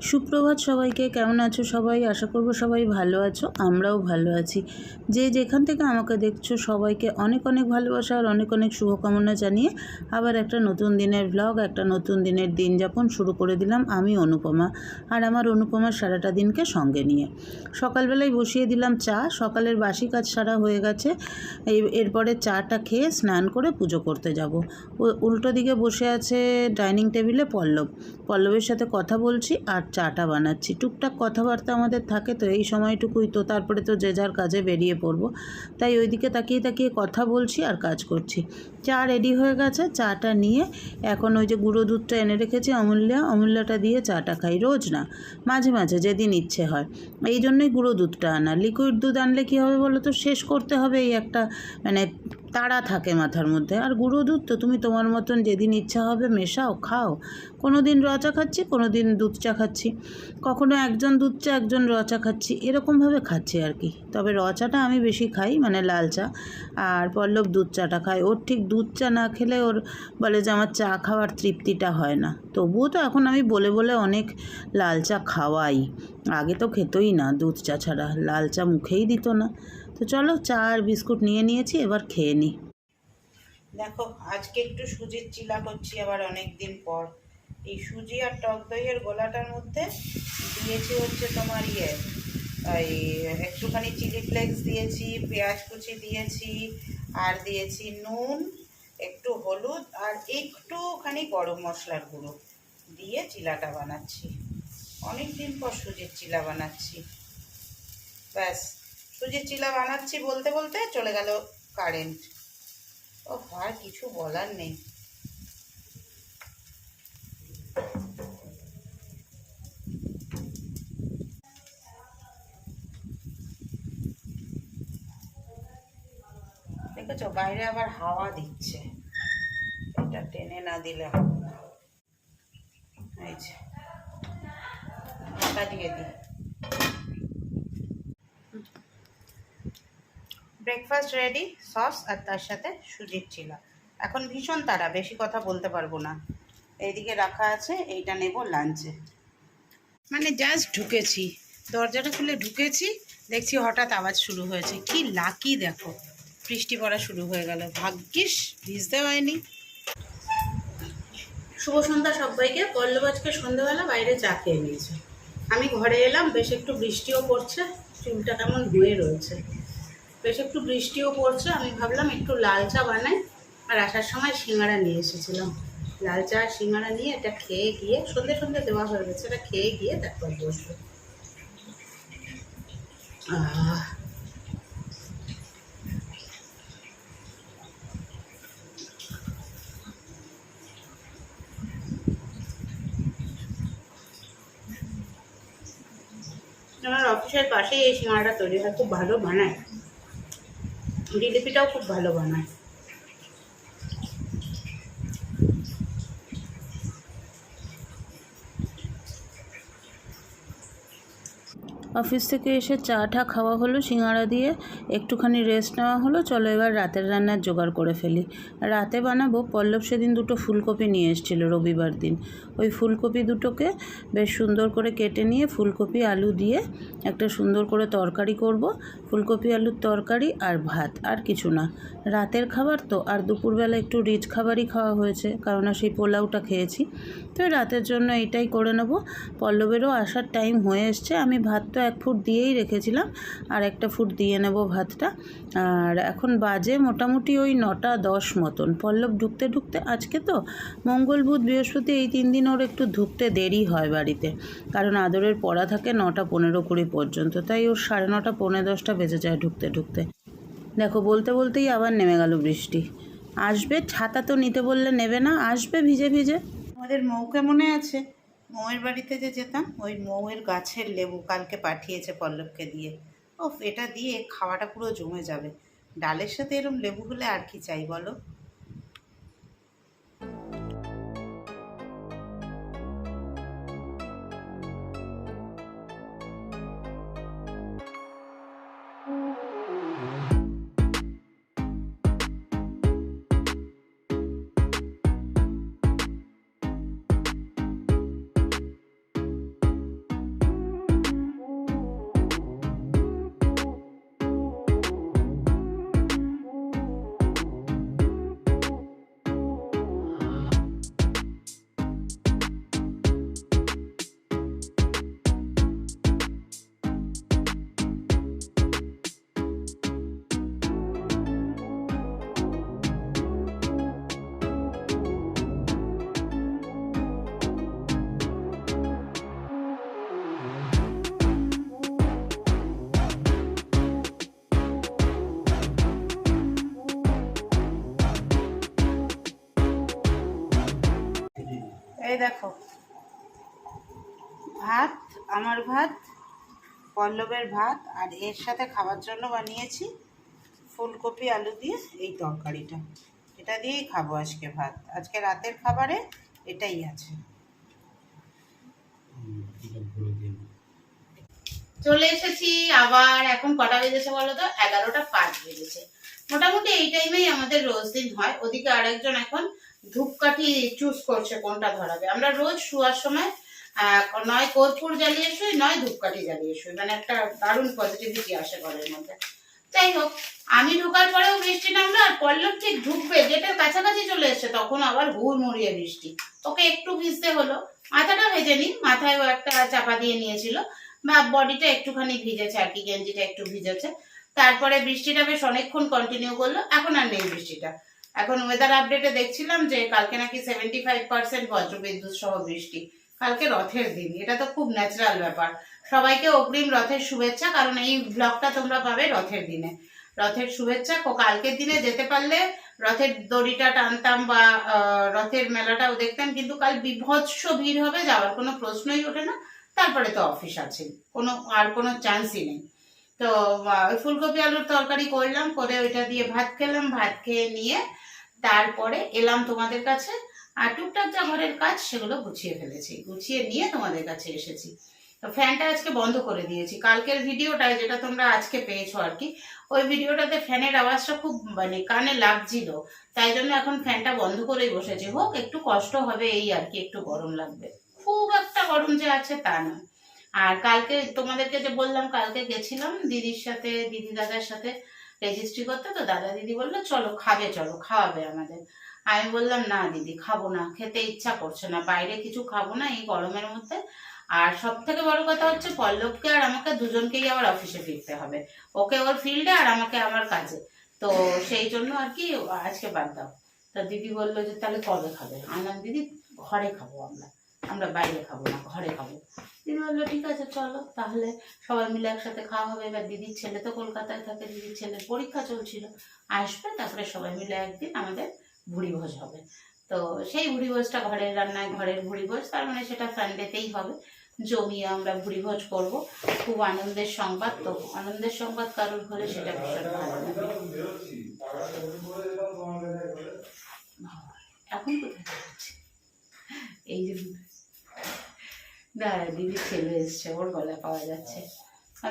সুপ্রভাত সবাইকে, কেমন আছো সবাই? আশা করব সবাই ভালো আছো, আমরাও ভালো আছি। যে যেখান থেকে আমাকে দেখছ সবাইকে অনেক অনেক ভালোবাসা আর অনেক অনেক শুভকামনা জানিয়ে আবার একটা নতুন দিনের ব্লগ একটা নতুন দিনের দিন যাপন শুরু করে দিলাম আমি, অনুপমা আর আমার অনুপমার সারাটা দিনকে সঙ্গে নিয়ে। সকালবেলায় বসিয়ে দিলাম চা, সকালের বাসি কাজ সারা হয়ে গেছে। এরপরে চাটা খেয়ে স্নান করে পুজো করতে যাব। উল্টো দিকে বসে আছে ডাইনিং টেবিলে পল্লব। পল্লবের সাথে কথা বলছি আর চাটা বানাচ্ছি। টুকটাক কথাবার্তা আমাদের থাকে তো, এই সময়টুকুই তো। তারপরে তো যে যার কাজে বেরিয়ে পড়ব। তাই ওইদিকে তাকিয়ে তাকিয়ে কথা বলছি আর কাজ করছি। চা রেডি হয়ে গেছে, চাটা নিয়ে এখন ওই যে গুঁড়ো দুধটা এনে রেখেছি অমূল্যা। অমূল্যাটা দিয়ে চাটা খাই, রোজ না, মাঝে মাঝে যেদিন ইচ্ছে হয়। এই জন্যই গুঁড়ো দুধটা আনা। লিকুইড দুধ আনলে কী হবে বলো তো? শেষ করতে হবে এই একটা মানে তাড়া থাকে মাথার মধ্যে। আর গুঁড়ো দুধ তো তুমি তোমার মতন যেদিন ইচ্ছা হবে মেশাও, খাও। কোনো দিন র চা খাচ্ছি কোনো দিন দুধ চা খাচ্ছি। কখনো একজন দুধ চা, একজন র চা খাচ্ছি। এরকমভাবে খাচ্ছি আর কি। তবে র চাটা আমি বেশি খাই মানে লাল চা। আর পল্লব দুধ চাটা খায় ওর ঠিক দুধ চা না খেলে ওর বলে যে আমার চা খাওয়ার তৃপ্তিটা হয় না। তবুও তো এখন আমি বলে বলে অনেক লাল চা খাওয়াই। আগে তো খেতই না দুধ চা ছাড়া। লাল চা মুখেই দিত না। তো চলো চা আর বিস্কুট নিয়ে নিয়েছি, এবার খেয়ে নিই দেখো, আজকে একটু সুজির চিলা করছি আবার অনেক দিন পর। এই সুজি আর টক দইয়ের গোলাটার মধ্যে দিয়েছি হচ্ছে তোমার ইয়ে এই একটুখানি চিলি ফ্লেক্স দিয়েছি, পেঁয়াজ কুচি দিয়েছি, আর দিয়েছি নুন, একটু হলুদ, আর একটুখানি গরম মশলার গুঁড়ো দিয়ে চিলাটা বানাচ্ছি। অনেক দিন পর সুজির চিলা বানাচ্ছি। ব্যাস। সুজির চিলা বানাচ্ছি বলতে বলতে চলে গেল কারেন্ট ও আর কিছু বলার নেই। দেখেছ, বাইরে আবার হাওয়া দিচ্ছে। এটা টেনে না দিলে হবে না। এই যে দিয়ে দিই। ব্রেকফাস্ট রেডি সস আর তার সাথে সুজির ছিল। এখন ভীষণ তারা বেশি কথা বলতে পারব না। এইদিকে রাখা আছে, এইটা নেব লাঞ্চে মানে জাস্ট ঢুকেছি। দরজাটা খুলে ঢুকেছি, দেখছি হঠাৎ আওয়াজ শুরু হয়েছে। কি লাকি দেখো। বৃষ্টি পড়া শুরু হয়ে গেল। ভাগ্যিস, ভিজতে হয়নি শুভ সন্ধ্যা সবাইকে। পল্লব আজকে সন্ধ্যাবেলা বাইরে চা খেয়ে নিয়েছে। আমি ঘরে এলাম, বেশ একটু বৃষ্টিও পড়ছে। চুলটা কেমন ধুয়ে রয়েছে। বেশ একটু বৃষ্টিও পড়ছে, আমি ভাবলাম একটু লাল চা বানাই। আর আসার সময় সিঙ্গারা নিয়ে এসেছিলাম। লাল চা সিঙ্গারা নিয়ে এটা খেয়ে গিয়ে সন্ধে সন্ধ্যে দেওয়া হয়ে গেছে, এটা খেয়ে গিয়ে তারপর বসবো। আমার অফিসের পাশেই এই সিঙ্গাড়াটা তৈরি হয়, খুব ভালো বানায়। জিলিপিটাও খুব ভালো বানায়। অফিস থেকে এসে চা টা খাওয়া হলো, সিঙ্গাড়া দিয়ে একটুখানি রেস্ট নেওয়া হলো, চলো এবার রাতের রান্নার জোগাড় করে ফেলি। রাতে বানাবো, পল্লব সেদিন দুটো ফুলকপি নিয়ে এসেছিল রবিবার দিন। ওই ফুলকপি দুটোকে বেশ সুন্দর করে কেটে নিয়ে ফুলকপি, আলু দিয়ে একটা সুন্দর করে তরকারি করব। ফুলকপি, আলুর তরকারি আর ভাত, আর কিছু না। রাতের খাবার তো, আর দুপুরবেলা একটু রিচ খাবারই খাওয়া হয়েছে, কারণ সেই পোলাওটা খেয়েছি। তো রাতের জন্য এইটাই করে নেব। পল্লবেরও আসার টাইম হয়ে এসছে, আমি ভাত তো এক ফুট দিয়েই রেখেছিলাম আর একটা ফুট দিয়ে নেব ভাতটা। আর এখন বাজে মোটামুটি ওই নটা দশ মতন। পল্লব ঢুকতে ঢুকতে, আজকে তো মঙ্গল, বুধ, বৃহস্পতি এই তিন দিন ওর একটু ঢুকতে দেরি হয় বাড়িতে। কারণ আদরের পড়া থাকে নটা পনেরো কুড়ি পর্যন্ত, তাই ওর সাড়ে নটা, পৌনে দশটা বেজে যায় ঢুকতে ঢুকতে। দেখো, বলতে বলতেই আবার নেমে গেল বৃষ্টি। আসবে, ছাতা তো নিতে বললে নেবে না, আসবে ভিজে ভিজে। আমাদের মৌকে মনে আছে। মৌয়ের বাড়িতে যে যেতাম, ওই মৌয়ের গাছের লেবু কালকে পাঠিয়েছে পল্লবকে দিয়ে। ও এটা দিয়ে খাওয়াটা পুরো জমে যাবে। ডালের সাথে এরম লেবু হলে আর কি চাই বলো? এই দেখো। ভাত, আমার ভাত, পল্লবের ভাত, আর এর সাথে খাবার জন্য বানিয়েছি ফুলকপি, আলু দিয়ে এই তরকারিটা। এটা দিয়েই খাব আজকে ভাত। আজকে রাতের খাবারে এটাই আছে। চলে এসেছি আবার, এখন কটা বেজেছে বলো তো? এগারোটা পাঁচ বেজেছে। মোটামুটি এই টাইমেই আমাদের রোজ দিন হয়। ওদিকে আরেকজন এখন ধূপকাঠি চুজ করছে কোনটা ধরাবে আমরা রোজ শোয়ার সময় নয় কর্পূর জ্বালিয়ে শুই, নয় ধূপকাঠি জ্বালিয়ে শুই। মানে একটা দারুণ পজিটিভিটি আসে ঘরের মধ্যে। যাই হোক, আমি ঢোকার পরেও বৃষ্টি নামলো আর পল্লব ঠিক ঢুকবে। গেটের কাছাকাছি চলে এসছে, তখন আবার হুড় মুড়িয়ে বৃষ্টি। ওকে একটু ভিজতে হলো। মাথাটা ভেজেনি মাথায় ও একটা চাপা দিয়ে নিয়েছিল। বা বডিটা একটুখানি ভিজেছে আর কি, গেঞ্জিটা একটু ভিজেছে। তারপরে বৃষ্টিটা বেশ অনেকক্ষণ কন্টিনিউ করল। এখন আর নেই বৃষ্টিটা। এখন ওয়েদার আপডেটে দেখছিলাম যে কালকে নাকি সেভেন্টি ফাইভ পার্সেন্ট বজ্রবিদ্যুৎ সহ বৃষ্টি। কালকে রথের দিন, এটা তো খুব ন্যাচারাল ব্যাপার। সবাইকে অগ্রিম রথের শুভেচ্ছা, কারণ এই ব্লগটা তোমরা পাবে রথের দিনে। রথের শুভেচ্ছা কালকের দিনে যেতে পারলে রথের দড়িটা টানতাম বা রথের মেলাটাও দেখতাম, কিন্তু কাল বিভৎস ভিড় হবে, যাওয়ার কোনো প্রশ্নই ওঠে না। তারপরে তো অফিস আছে, কোনো, আর কোনো চান্সই নেই। তো ফুলকপি আলুর তরকারি করলাম, করে ওইটা দিয়ে ভাত খেলাম, ভাত খেয়ে নিয়ে তারপরে এলাম তোমাদের কাছে, আর টুকটাক যা ঘরের কাজ সেগুলো গুছিয়ে ফেলেছি। গুছিয়ে নিয়ে তোমাদের কাছে এসেছি। তো ফ্যানটা আজকে বন্ধ করে দিয়েছি। কালকের ভিডিওটায় যেটা তোমরা আজকে পেয়েছ আর কি, ওই ভিডিওটাতে ফ্যানের আওয়াজটা খুব মানে কানে লাগছিল, তাই জন্য এখন ফ্যানটা বন্ধ করেই বসেছি। হোক, একটু কষ্ট হবে এই আর কি, একটু গরম লাগবে। খুব একটা গরম যে আছে তা না। আর কালকে তোমাদেরকে যে বললাম, কালকে গেছিলাম দিদির সাথে দিদি দাদার সাথে রেজিস্ট্রি করতে? তো দাদা দিদি বলল, চলো, খাবে, চলো, খাওয়াবে আমাদের। আমি বললাম, না দিদি, খাব না, খেতে ইচ্ছা করছে না, বাইরে কিছু খাব না এই গরমের মধ্যে। আর সব থেকে বড় কথা হচ্ছে, পল্লবকে আর আমাকে দুজনকেই আবার অফিসে ফিরতে হবে। ওকে ওর ফিল্ডে আর আমাকে আমার কাজে। তো সেই জন্য আর কি আজকে বাদ দাও। তা দিদি বলল যে, তাহলে কবে খাবে? আমি দিদি, ঘরে খাব আমরা। আমরা বাইরে খাব না, ঘরে খাব। দিদি বলল ঠিক আছে চলো তাহলে সবাই মিলে একসাথে খাওয়া হবে। এবার দিদির ছেলে তো কলকাতায় থাকে দিদির ছেলের পরীক্ষা চলছিল। আসবে তারপরে সবাই মিলে একদিন আমাদের ভুড়ি ভোজ হবে। তো সেই ভুড়ি ভোজটা ঘরের রান্নায় ঘরের ভুড়ি ভোজ তার মানে সেটা সানডেতেই হবে। জমিয়ে আমরা ভুড়ি ভোজ করব। খুব আনন্দের সংবাদ তো আনন্দের সংবাদ কারোর হলে সেটা ভীষণ ভালো এখন কোথায় এই যে দিদির ছেলে এসছে, ওর গলা পাওয়া যাচ্ছে।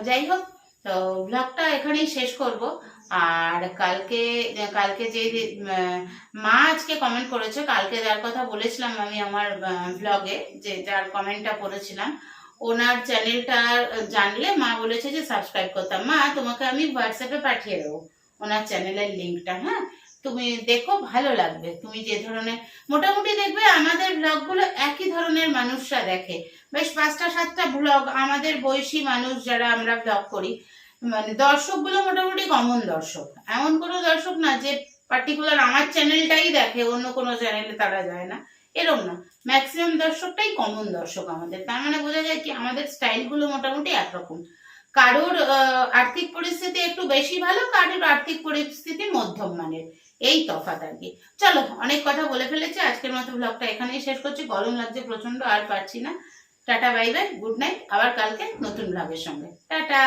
যাই হোক, তো ব্লগটা এখানেই শেষ করব। আর কালকে কালকে যে মা আজকে কমেন্ট করেছে, কালকে যার কথা বলেছিলাম আমি আমার ব্লগে যে যার কমেন্টটা পড়েছিলাম, ওনার চ্যানেলটা জানলে মা বলেছে যে সাবস্ক্রাইব করতাম। মা, তোমাকে আমি হোয়াটসঅ্যাপে পাঠিয়ে দেবো, ওনার চ্যানেলের লিঙ্কটা হ্যাঁ? তুমি দেখো ভালো লাগবে। তুমি যে ধরনের, মোটামুটি দেখবে আমাদের ব্লগগুলো একই ধরনের মানুষরা দেখে। বেশ পাঁচটা, সাতটা ব্লগ আমাদের বয়সী মানুষ যারা আমরা ব্লগ করি মানে দর্শকগুলো মোটামুটি কমন দর্শক। এমন কোনো দর্শক না যে পার্টিকুলার আমার চ্যানেলটাই দেখে, অন্য কোনো চ্যানেলে তারা যায় না। এরকম না। ম্যাক্সিমাম দর্শকটাই কমন দর্শক আমাদের। তার মানে বোঝা যায় কি, আমাদের স্টাইলগুলো মোটামুটি একরকম। কারোর আর্থিক পরিস্থিতি একটু বেশি ভালো, কারোর আর্থিক পরিস্থিতি মধ্যম মানের। এই তফাৎ আর কি। চলো, অনেক কথা বলে ফেলেছি। আজকের মতো ব্লগটা এখানেই শেষ করছি। গরম লাগছে প্রচণ্ড আর পারছি না। Tata bye bye good night আবার কালকে নতুন ব্লগের সঙ্গে। টাটা!